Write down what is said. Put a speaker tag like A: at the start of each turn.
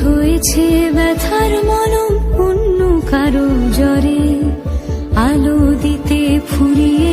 A: হয়েছে ব্যথার মলম অন্য কারও জ্বরে আলো দিতে ফুরিয়ে